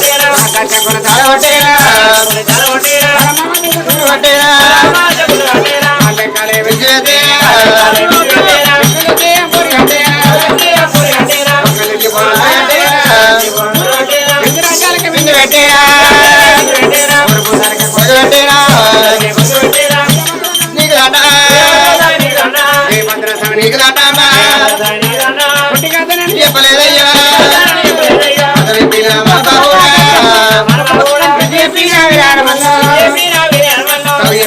చెప్పలేదయ్యా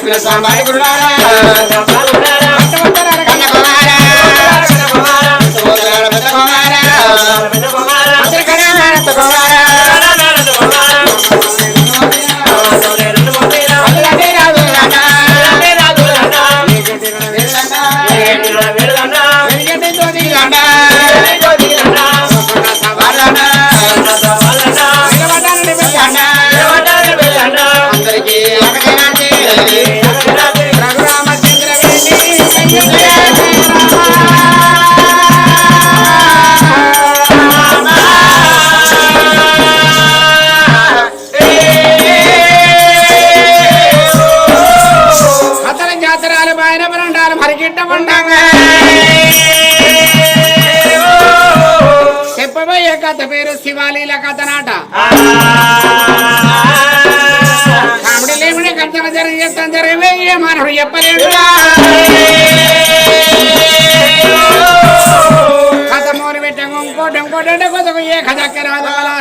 చెప్పిన సాంబారి గురుడారా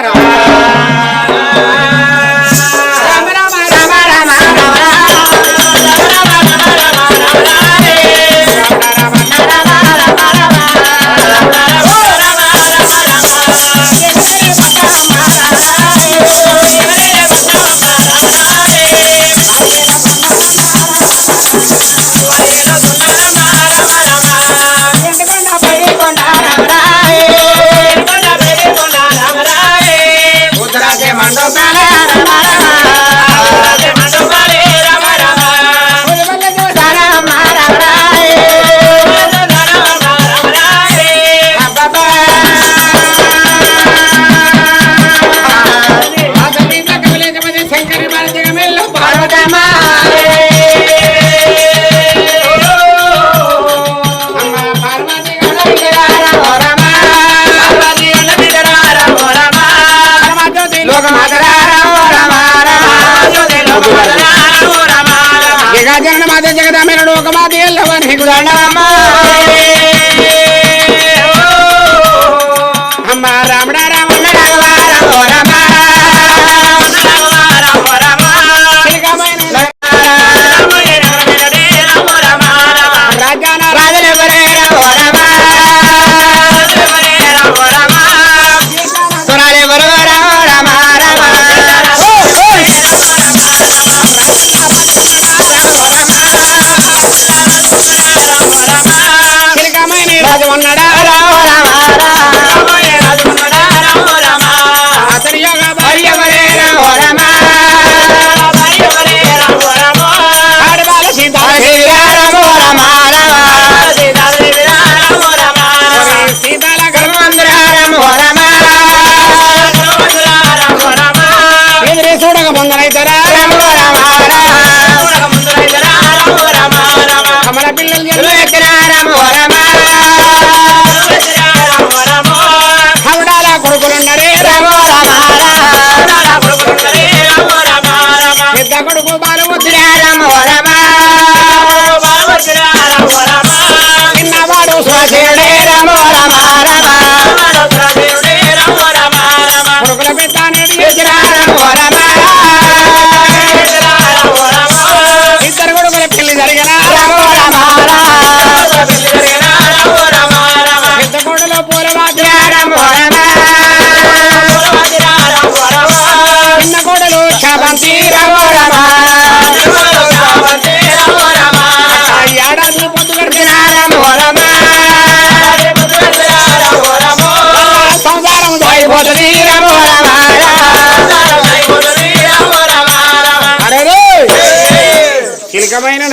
రామ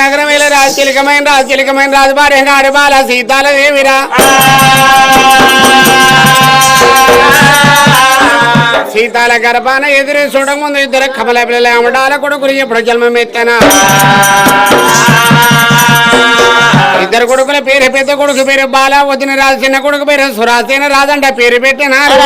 చిలికమైన రాజు చిలికమైన రాజు భార్య బాల సీతాల దేవిరా సీతాల గర్భాన ఎదురు చూడముందు ఇద్దరు కమల పిల్లలు అమడాల కొడుకులు ఎప్పుడు జన్మం ఇద్దరు కొడుకుల పేరు పెద్ద కొడుకు పేరు బాల వదిన రాజు చిన్న కొడుకు పేరు సురాసేన రాజంట పేరు పెట్టినారు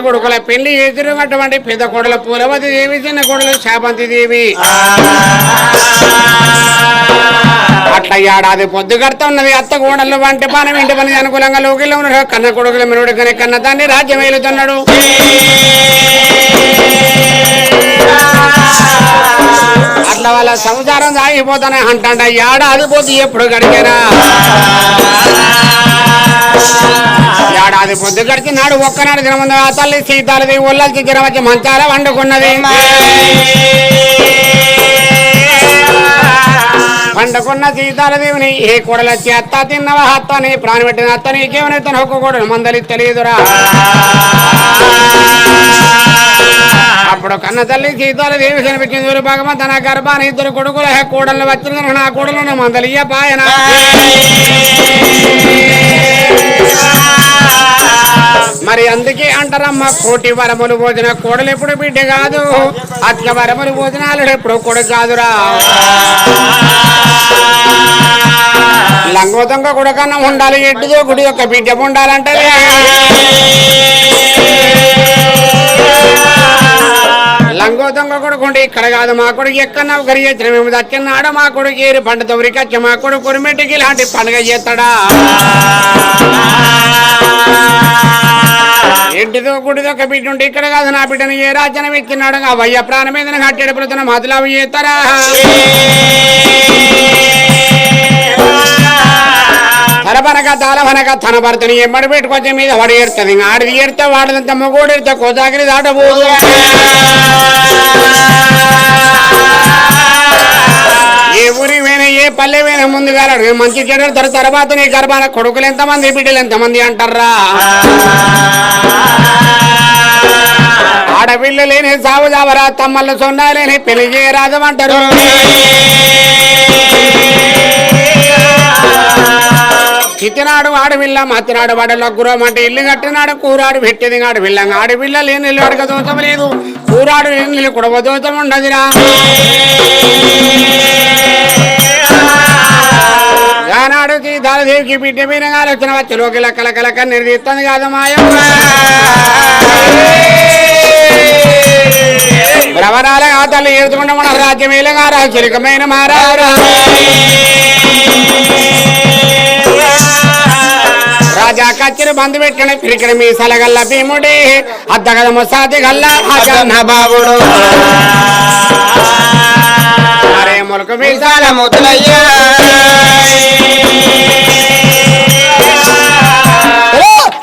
కొడుకుల పెళ్ళి ఎదురున్నటువంటి పెద్ద కొడల పూలవతి దేవి చిన్న కొడులు శాపంతి దేవి. అట్లా ఏడాది పొద్దు కడతా ఉన్నది. అత్త కోడళ్ళు వంటి పానం ఇంటి పని అనుకూలంగా లోకిలో ఉన్నాడు కన్న కొడుకుల మిరుడు కన్న దాన్ని రాజ్యం వెళ్తున్నాడు అట్లా వాళ్ళ సంసారం సాగిపోతానే అంటాడు. ఏడాది పొద్దు ఎప్పుడు గడిచారా ఏడాది పొద్దు గడిచినాడు ఒక్కనాడు దినముందు ఆ తల్లి సీతాలది ఒళ్ళకి గిరవచ్చి మంచాల వండుకున్నది. పండుకున్న సీతాలదేవిని ఏ కూడలొచ్చి అత్త తిన్నవా? అత్త అని ప్రాణి పెట్టిన అత్త నీకేమని తన ఒక్క కూడా మందలి తెలియదురా. అప్పుడు కన్న తల్లి సీతాలదేవి కనిపించింది ఊరు భగవంత తన గర్భాన్ని ఇద్దరు కొడుకుల కూడలు వచ్చిన నా కూడలను మందలియ పాయన. మరి అందుకే అంటారమ్మ కోటి వరములు భోజన కోడలు ఎప్పుడు బిడ్డ కాదు. అత్క వరములు భోజనాలు ఎప్పుడు కొడుకు కాదురా. లంగో దొంగ కొడుకన్నా ఉండాలి ఎడ్డుదో గుడి యొక్క బిడ్డ ఉండాలంటే దొంగ కొడుకుంటే ఇక్కడ కాదు మా కొడుకు ఎక్కన్నా ఒకరి చేసిన మేము దచ్చిన్నాడు మా కొడుకు ఏరి పంట తొరికచ్చి మా కొడుకు కురిమెట్టికి ఇలాంటి పండుగ చేస్తాడా? ఇంటితో గుడితో ఒక బిడ్డ ఉంటే ఇక్కడ కాదు నా బిడ్డను ఏ రాజ్యం ఇచ్చినాడు అవయ్య వయ్య మీద కట్టెడు పుడుతున్న మధులావు చేస్తారా? తలపనక తాళవనక తన భర్తని ఎమ్మడి పెట్టుకొచ్చి మీద వాడు ఏడుతుంది. ఆడిది ఏడితే వాడిదంత మొగోడు ఏడితే కోదాగిరి దాటబోదు ఏ ఊరి పోయినా ఏ పల్లె వేన ముందుగా అడుగు. మంచి చెడు తర తర్వాత నీ గర్భాల కొడుకులు ఎంతమంది బిడ్డలు ఎంతమంది అంటారా? ఆడపిల్ల లేని సాగు జావరా తమ్మల్ని సొన్నా లేని పెళ్ళి చేయరాదమంటారు చిత్తినాడు ఆడపిల్ల మతినాడు బడలో గురం అంటే ఇల్లు కట్టినాడు కూరాడు పెట్టింది పెట్టేది ఆడపిల్ల ఆడపిల్ల లేని ఇల్లు అడగ దోషం లేదు. కూరాడు లేని ఇల్లు కుడవ దోషం ఉండదురా. ఆనాడు సీతాలదేవికి బిడ్డ మీద ఆలోచన వచ్చి లోకి లెక్కల కలక నిర్దిస్తుంది కాదు మాయమ్మ. భ్రమరాల ఆ తల్లి ఏడుచుకుంటే మన రాజ్యమేలుగా రాజరికమైన మారారా. రాజా కచ్చిన బంధు పెట్టిన పిరికిన మీ సలగల్ల భీముడి. అద్దగద ముసాది గల్ల అజన్న బాబుడు అరే మొలక మీసాల ముద్దులయ్యా.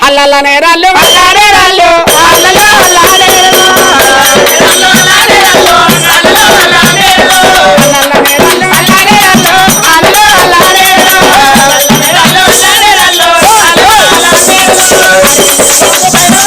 అల్లల్ల రాళ్ళు అల్లారే Super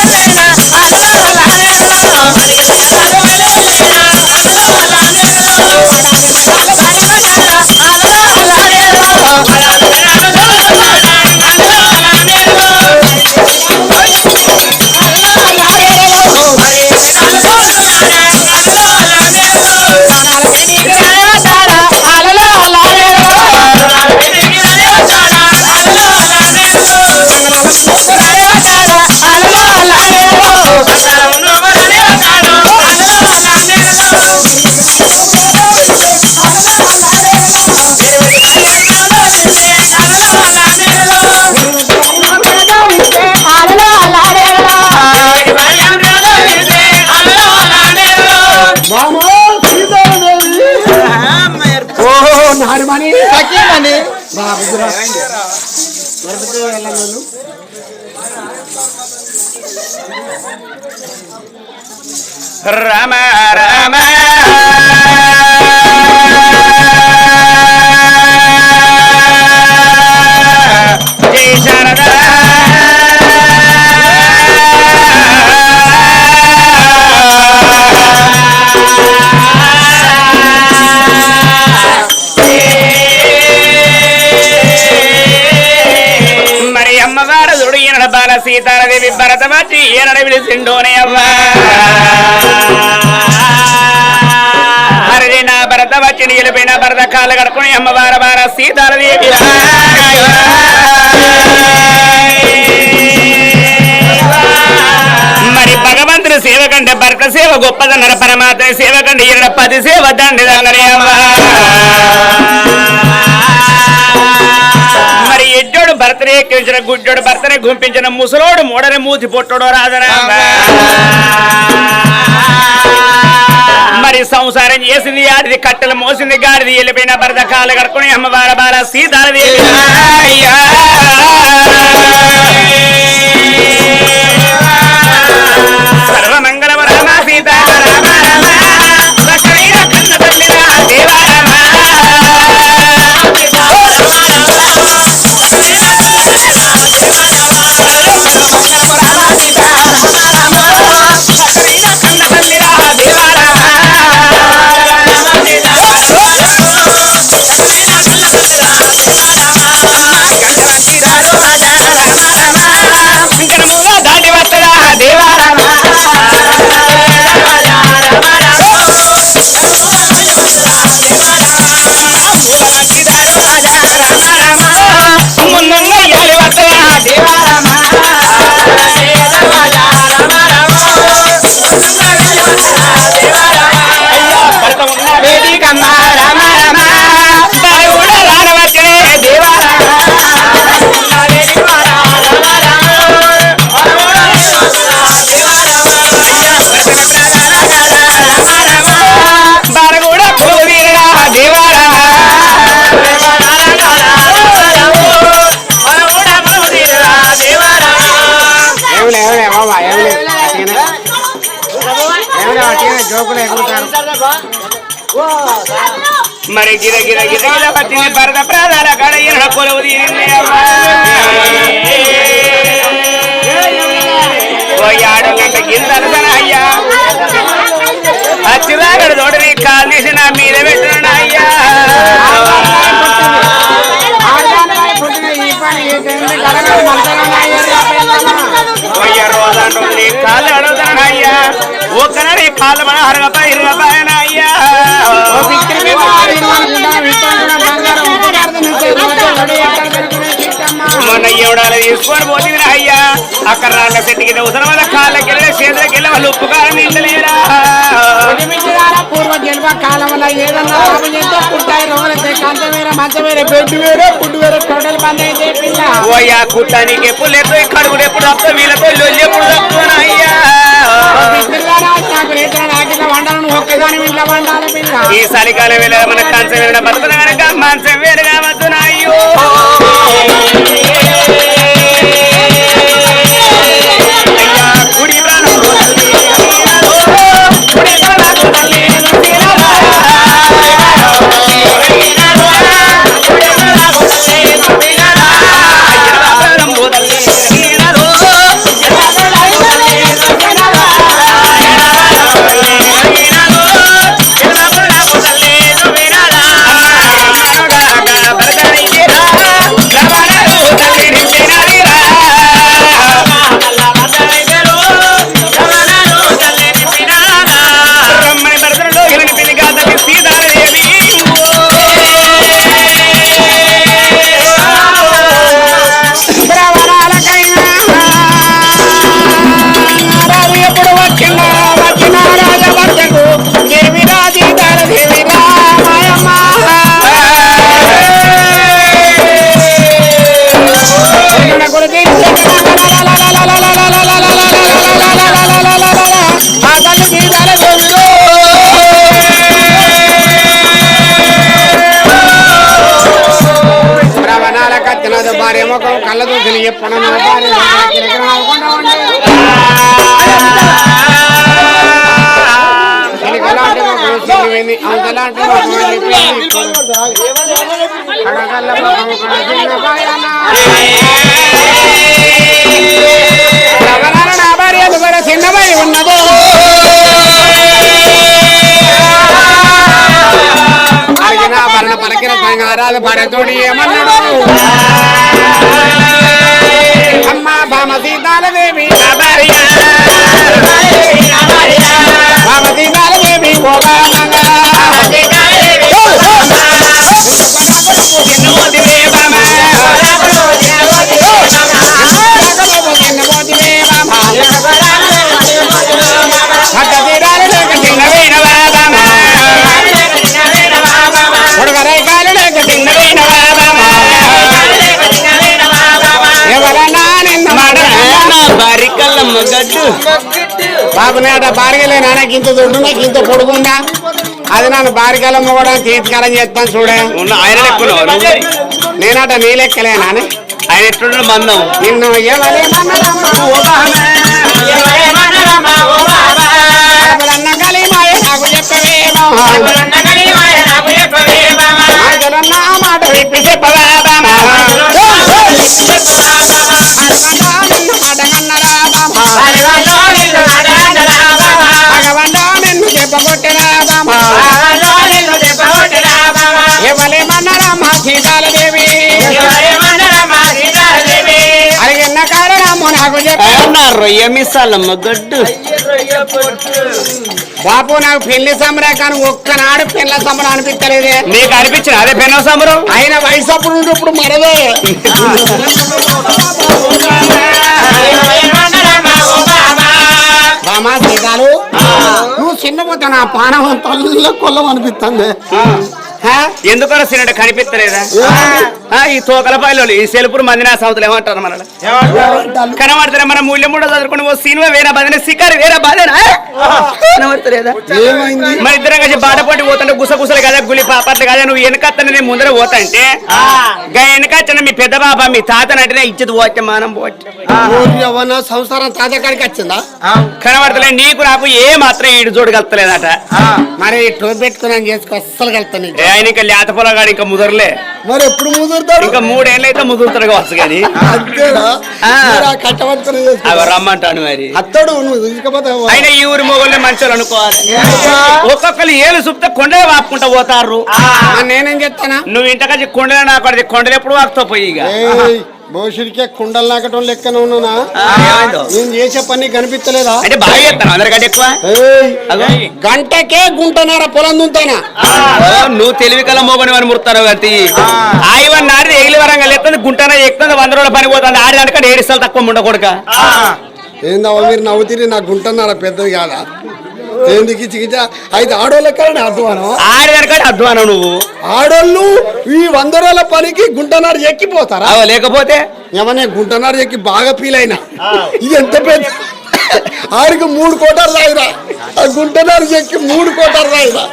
రమ చూడు బాల సీతారదేవి భరత వచ్చి ఈయన విడిసిండోనే అవ్వా హరి నా భరత వచ్చి నిలిపిన భరత కాలు కడుకుని అమ్మవార బాల సీతారదేవి. మరి భగవంతుని సేవ కంటే భర్త సేవ గొప్పదన్నారు పరమాత్మ సేవ కంటే ఈయన పది సేవ దండిదన్నరే అవ్వా మరి భర్తనే ఎక్కించిన గుడ్డోడు భర్తనే గుంపించిన ముసలోడు మూడని మూతి పొట్టోడు రాజరా మరి సంసారం చేసింది ఆడిది కట్టెలు మోసింది గాడిది వెళ్ళిపోయిన భర్త కాలు కడుకుని అమ్మవార బాల సీతారదేవి మరి గిర గిర గిర గిర వచ్చింది భరత ప్రాధాల కడ ఈయన కొలువు తీరింది అమ్మా. ఓ అయ్యా అచ్చిరాగడు తోటని కాలు తీసి నా మీద పెట్టిన అయ్యా కాళ్ళు అడుగుతాను అయ్యా ఒక్కనాడు ఈ కాళ్ళు మన అరగపై ఇరగపాయన అయ్యా ఓ పిక్కిరి మొన్న ఎవడాలు తీసుకొని పోతుంది అయ్యా అక్కడ రాళ్ళ చెట్టుకి అవసరం వల్ల కాళ్ళకి వెళ్ళి చేతులకి వెళ్ళి వాళ్ళు ఉప్పు కాలం నిండలేరా పూర్వ జన్మ కాలంలో ఏదన్నా లాభం పుట్టాయి రోగులైతే కంచ వేరే మంచ వేరే బెడ్ వేరే ఫుడ్ వేరే టోటల్ బంద్ అయితే పిల్ల ఓయ్యా కుట్టానికి ఎప్పుడు లేదు కడుగుడు ఎప్పుడు అప్పుడు వీళ్ళతో లొల్లి ఎప్పుడు ఈ చలికాలం వేళ మన కంచం వేళ బతుకున కనుక మంచం వేరుగా వద్దున అయ్యో బాయన. శ్రవణాల నా భార్య కూడా చిన్నమై ఉన్నదో రాదు భరతుడు ఏమన్నాడు? అమ్మ బామ సీతాలదేవి బామ సీతాలదేవి ఓ బామ సీతాలదేవి బాబు నేట బారిగలే నాన్నకి ఇంత దొడ్డు నాకు ఇంత పొడుగుందా అది నన్ను బారికల మొగడం తీర్థకాలం చేస్తాను చూడే. ఆయన నేనట నీ లెక్కలే నాన్న. ఆయన ఎట్లున్నాడు మందం? నిన్ను మాట చెప్పవా రొయ్య మిస్సాలమ్మ గడ్డు. బాపు నాకు పెళ్ళి సంబరే కానీ ఒక్కనాడు పెళ్ళి సంబరం అనిపించలేదే. నీకు అనిపించిన అదే పెన్న సంబరం? ఆయన వయసు అప్పుడు ఉండి ఇప్పుడు మరదే బామా సీతాలు నువ్వు చిన్నపోతే నా పానం తల్ల కొల్లం అనిపిస్తుంది ఎందుకో సినట కనిపిస్తలేదా ఆ, ఈ తోకల పాయలు ఈ సెలుపురు మందినా సౌతులు ఏమంటారు మన కనబడతారా మన మూల్యం కూడా చదువుకుని ఓ సినిమా వేరే బాధనే సికారి వేరే బాధేనా? మన ఇద్దరం కలిసి బాటపోటీ పోతుంటే గుసగుసలు కదా గులి పాపట్లు కదా నువ్వు వెనకత్తనే నేను ముందర పోతాంటే? గా వెనకచ్చిన మీ పెద్ద బాబా మీ తాతనంటేనే ఇచ్చేది పోతే మానం పోతే. సంసారం తాత కాడికి వచ్చిందా? కనబడతలే నీకు నాకు ఏ మాత్రం ఈడు జోడుగలుతలేదట మరి టోపీ పెట్టుకుని చేసుకో అస్సలు కలుతాను ఆయన ఇంకా లేత పొలగాడు ఇంకా ముదరలే. మరి ఎప్పుడు ముదురుతాడు? ఇంకా మూడేళ్ళు అయితే ముదురుతాడు కావచ్చు కానీ. మరి రమ్మంటాను మరి. అత్తడు అయినా ఈ ఊరి మొగోళ్ళే మంచోళ్ళు ఒక్కొక్కరు ఏలు సుప్తే కొండలే వాపుకుంటా పోతారు. నేనేం చెప్తానా నువ్వు ఇంటకొచ్చి కొండలే నాకు కొండలు ఎప్పుడు వాపుతావు పోయి ఇక. భవిష్యత్తుకే కుండలు నాకటం లెక్కన ఉన్నానా? ఏమైందో? నేను చేసే పని కనిపించలేదా అంటే బాగా చేస్తాను అందరికంటే ఎక్కువ. గంటకే గుంటన్నర పొలం దుంతానా? నువ్వు తెలివి కల మోగని అని ముడతాను కత్తి ఆయివన్ నాడి ఎగిలి వరంగా లేస్తుంది గుంటన ఎక్కుతుంది వంద రోజుల పని పోతుంది ఆడి దానికంటే ఏడు తక్కువ ఉండ కొడుక ఏందవ్వ మీరు నవ్వుతీరి నా గుంటన్నర పెద్దది కాదా? ఏందికి చికిత్స అయితే ఆడోళ్ళకి అధ్వానం. ఆడి దానికంటే అధ్వానం నువ్వు. ఆడోళ్ళు ఈ వంద రోజుల పనికి గుంటన్నర ఎక్కిపోతారా? అవో లేకపోతే? ఏమన్నా గుంటన్నర ఎక్కి బాగా ఫీల్ అయినా? ఇది ఎంత పెద్ద ఆడికి మూడు కోటాలు రాయిరా. ఆ గుంటన్నర ఎక్కి మూడు కోటాలు రాయిరా.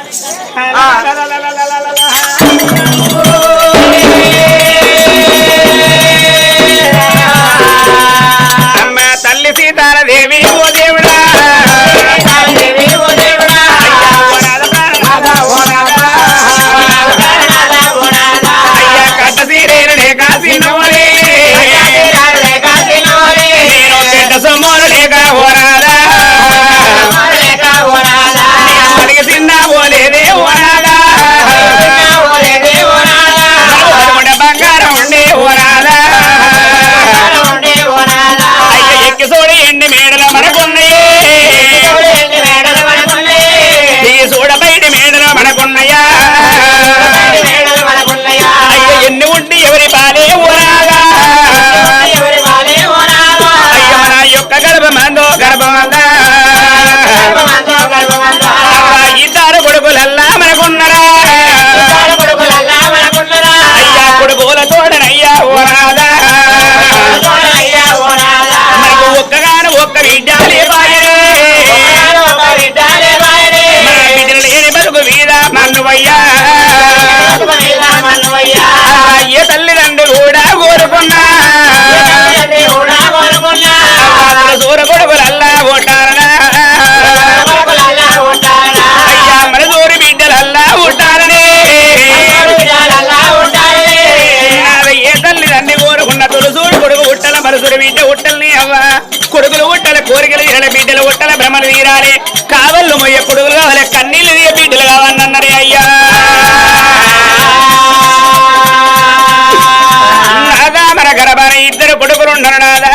బిడ్డ ఉట్టల్ని అవ్వా. కొడుకులు ఉట్టల కోరికలు ఇరల బిడ్డలు ఉట్టల భ్రమలు తీరాలి. కావళ్ళు మొయ్య కొడుకులు కావాలి కన్నీళ్ళు తీయ బిడ్డలు కావాలన్నరే అయ్యా. నాదా మన గర్భాన ఇద్దరు కొడుకులు ఉండరు నాదా.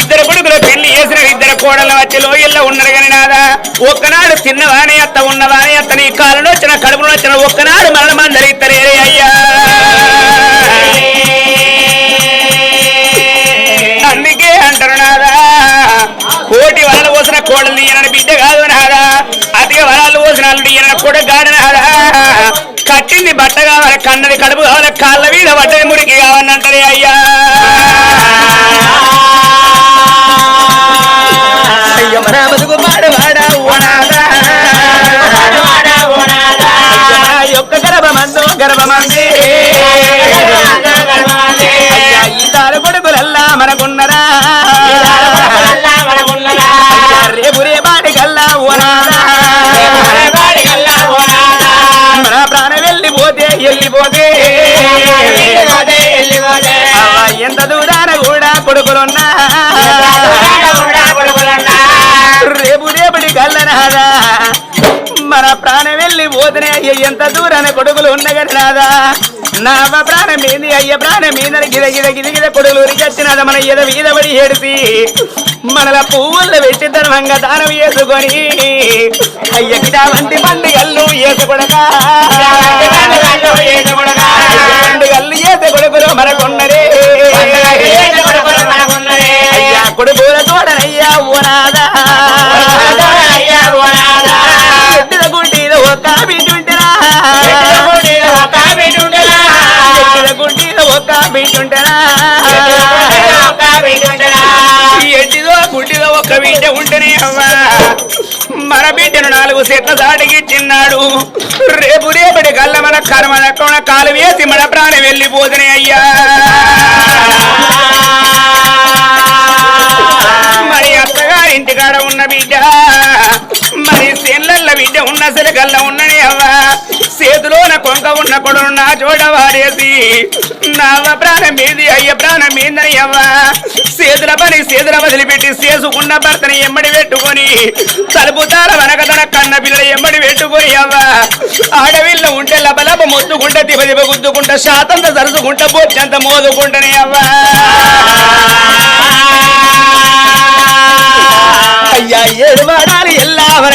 ఇద్దరు కొడుకులు పెళ్ళి చేసిన ఇద్దరు కోడలు వచ్చి లోయల్లో ఉన్నారు కానీ నాదా. ఒక్కనాడు తిన్నవాని అత్త ఉన్నవాని అత్త. నీ కాలంలో వచ్చిన కడుపులో వచ్చిన ఒక్కనాడు మరణ మందరి అయ్యా. కోడలు ఈయన బిడ్డ కాదు అనహారా అతిగా వరాలు పోసినాలు ఈయన కూడా కాదనహారా కట్టింది బట్ట కావాలి కన్నది కడుపు కావాలి కాళ్ళ మీద బట్టని మురికి కావాలంటది అయ్యా. అయ్యో మన బతుకు యొక్క గర్భమందు గర్భమంది. అయ్యా కొడుకులల్లా మనకున్నరా. వెళ్ళిపోతే ఎంత దూరాన కూడా కొడుకులున్నా. రేపు రేపటి కల్లనాదా మన ప్రాణం పోతనే అయ్య ఎంత దూరాన కొడుకులు ఉన్నగని రాదా నా అవ్వ ప్రాణం మీది అయ్య ప్రాణం మీద గిద గిద గిద గిద కొడుకులు ఉరికొచ్చినాద మన ఎద పడి ఏడిసి మనల పువ్వుల్లో పెట్టి ధర్మంగా దానం చేసుకొని అయ్య గిట వంటి పండుగల్లు వేసుకొడగా పండుగల్లు వేసే కొడుకులు మనకున్నరే. కొడుకుల తోడనయ్యా ఓనాదా అవ్వా మన బిడ్డను నాలుగు సెట్ల దాటికి చిన్నాడు. రేపు రేపటి కళ్ళ మన కర్మ దక్కన కాలు వేసి మన ప్రాణం వెళ్ళిపోతనే అయ్యా. మరి అత్తగారి ఇంటికాడ ఉన్న బిడ్డ మరి సెల్లల్ల బిడ్డ ఉన్న సెలకల్ల ఉన్ననే అవ్వ. చేతిలోన ఉన్న కొడును నా చోట నావ ప్రాణం మీది అయ్య ప్రాణం మీదని అవ్వా పని చేతుల వదిలిపెట్టి చేసుకున్న భర్తని ఎమ్మడి పెట్టుకొని తలుపు తార వెనక తన కన్న పిల్లలు ఎమ్మడి పెట్టుకొని అవ్వా. ఆడవిల్ల ఉంటే లబలబ మొత్తుకుంటే దిబ దిబ గుద్దుకుంటా శాతంత సరుచుకుంటా బొచ్చంత మోదుకుంటనే అవ్వా. అయ్యా ఏడు వాడాలి ఎల్లా మన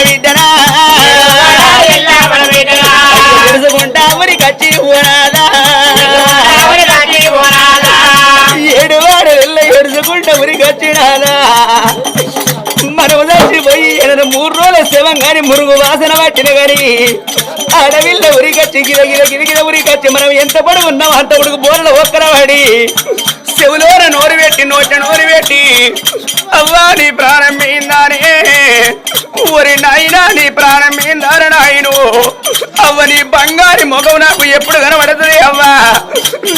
బిడ్డనా తెలుసుకుంటా మరి కచ్చి ఊరాదా ఏడు వాడు ఎల్ల ఎడుచుకుంటా ఉరి కచ్చినాదా మనము చచ్చిపోయి మూడు రోజుల శవం గాని మురుగు వాసన పట్టిన గాని అడవిల్ల ఉరికచ్చి గిద గిద గిద ఉరికచ్చి మనం ఎంత పొడుగు ఉన్నాం అంత పొడుగు బోరలో ఒక్కర పడి చెవులోన నోరు పెట్టి నోట నోరు పెట్టి అవ్వా నీ ప్రాణం మీందానే. ఒరి నాయనా నీ ప్రాణం మీందాన నాయను? అవ్వ నీ బంగారి మొగవు నాకు ఎప్పుడు కనబడుతుంది అవ్వా?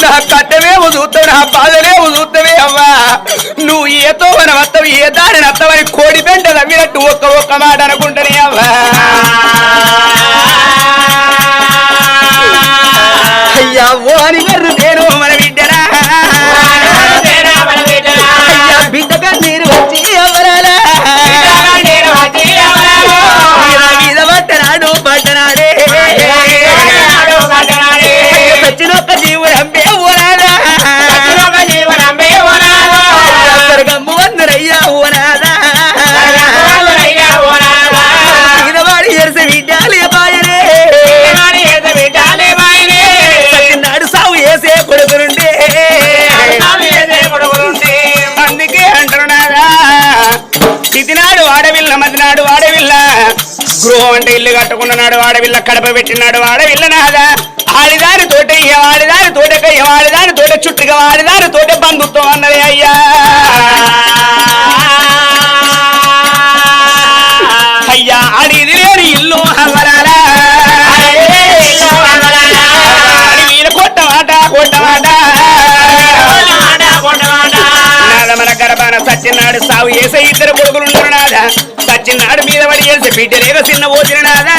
నా కట్టమేమో చూస్తావు నా బాధలేమో చూస్తావే అవ్వా? నువ్వు ఏతో మన వస్తావు ఏ దారి నత్తవని కోడి పెంట తవ్వినట్టు ఒక్క ఒక్క మాట అనుకుంటనే అవ్వా? గృహం అంటే ఇల్లు కట్టుకున్నాడు ఆడవిల్ల కడప పెట్టినాడు ఆడవిల్ల నాదా. ఆడిదారి తోట వాడిదాని తోటకయ్య వాడిదాని తోట చుట్టుగా వాడిదాని తోట బంధుత్వం అన్నది అయ్యా. అయ్యా ఆడిది లేని ఇల్లు అవ్వరాలా కొట్టమాట కొట్టమాట నాద గర్భాన సత్యనాడు సాగు వేసే ఇద్దరు కొడుకులు నాదా. సత్యనాడు ఎల్సి పడి వేసే బిడ్డ లేక చిన్న పోసిన నాదా?